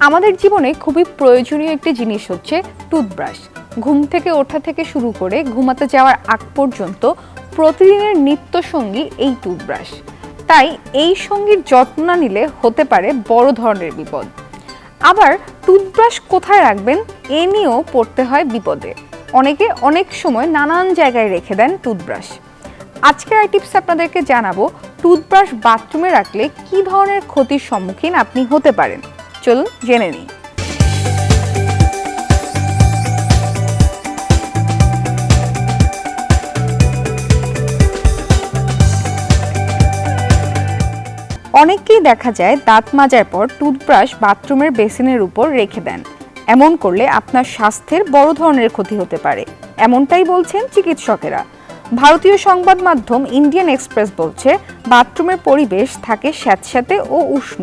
আমাদের জীবনে খুবই প্রয়োজনীয় একটি জিনিস হচ্ছে টুথব্রাশ ঘুম থেকে ওঠা থেকে শুরু করে ঘুমাতে যাওয়ার আগ পর্যন্ত প্রতিদিনের নিত্য সঙ্গী এই টুথব্রাশ তাই এই সঙ্গীর যত্ন না নিলে হতে পারে বড় ধরনের বিপদ। আবার টুথব্রাশ কোথায় রাখবেন এ নিয়েও পড়তে হয় বিপদে। অনেকে অনেক সময় নানান জায়গায় রেখে দেন টুথব্রাশ আজকের এই টিপস আপনাদেরকে জানাব টুথব্রাশ বাথরুমে রাখলে কি ধরনের ক্ষতির সম্মুখীন আপনি হতে পারেন? চলুন জেনে নিই। অনেককেই দেখা যায় দাঁত মাজার পর টুথব্রাশ বাথরুমের বেসিনের উপর রেখে দেন। এমন করলে আপনার স্বাস্থ্যের বড় ধরনের ক্ষতি হতে পারে। এমনটাই বলছেন চিকিৎসকেরা। ভারতীয় সংবাদ মাধ্যম ইন্ডিয়ান এক্সপ্রেস বলছে, বাথরুমের পরিবেশ থাকে স্যাঁতস্যাঁতে ও উষ্ণ।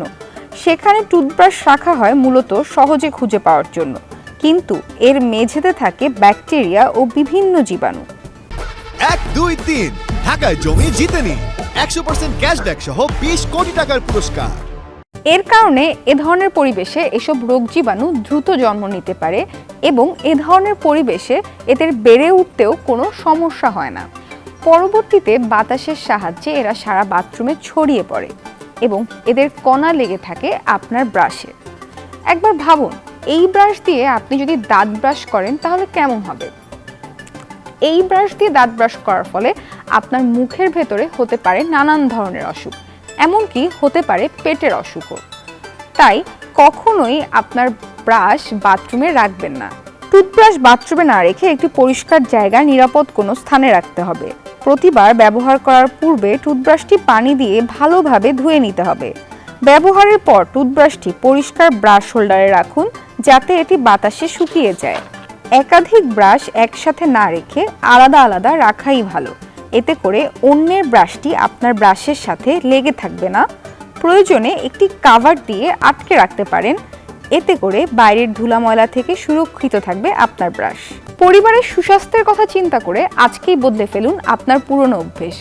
সেখানে টুথব্রাশ রাখা হয় মূলত সহজে খুঁজে পাওয়ার জন্য। কিন্তু এর মেঝেতে থাকে ব্যাকটেরিয়া ও বিভিন্ন জীবাণু। এক দুই তিন। ঢাকায় জমি জিতে নিন। একশো পার্সেন্ট ক্যাশব্যাক সহ বিশ কোটি টাকার পুরস্কার। এর কারণে এ ধরনের পরিবেশে এসব রোগ জীবাণু দ্রুত জন্ম নিতে পারে এবং এ ধরনের পরিবেশে এদের বেড়ে উঠতেও কোনো সমস্যা হয় না। পরবর্তীতে বাতাসের সাহায্যে এরা সারা বাথরুমে ছড়িয়ে পড়ে। এবং এদের কণা লেগে থাকে আপনার ব্রাশে। একবার ভাবুন, এই ব্রাশ দিয়ে আপনি যদি দাঁত ব্রাশ করেন তাহলে কেমন হবে? এই ব্রাশ দিয়ে দাঁত ব্রাশ করার ফলে আপনার মুখের ভেতরে হতে পারে নানান ধরনের অসুখ, এমনকি হতে পারে পেটের অসুখও। তাই কখনোই আপনার ব্রাশ বাথরুমে রাখবেন না। টুথব্রাশ বাথরুমে না রেখে একটি পরিষ্কার জায়গায় নিরাপদ কোনো স্থানে রাখতে হবে। প্রতিবার ব্যবহার করার পূর্বে টুথব্রাশটি পানি দিয়ে ভালোভাবে ধুয়ে নিতে হবে। ব্যবহারের পর টুথব্রাশটি পরিষ্কার ব্রাশ হোল্ডারে রাখুন, যাতে এটি বাতাসে শুকিয়ে যায়। একাধিক ব্রাশ একসাথে না রেখে আলাদা আলাদা রাখাই ভালো। এতে করে অন্যের ব্রাশটি আপনার ব্রাশের সাথে লেগে থাকবে না। প্রয়োজনে একটি কাভার দিয়ে আটকে রাখতে পারেন। এতে করে বাইরের ধুলা ময়লা থেকে সুরক্ষিত থাকবে আপনার ব্রাশ। পরিবারের সুস্বাস্থ্যের কথা চিন্তা করে আজকেই বদলে ফেলুন আপনার পুরনো অভ্যেস।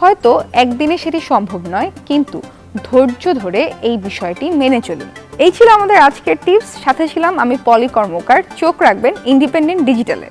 হয়তো একদিনে সেটি সম্ভব নয়, কিন্তু ধৈর্য ধরে এই বিষয়টি মেনে চলুন। এই ছিল আমাদের আজকের টিপস, সাথে ছিলাম আমি পলি কর্মকার। চোখ রাখবেন, ইন্ডিপেন্ডেন্ট ডিজিটালে।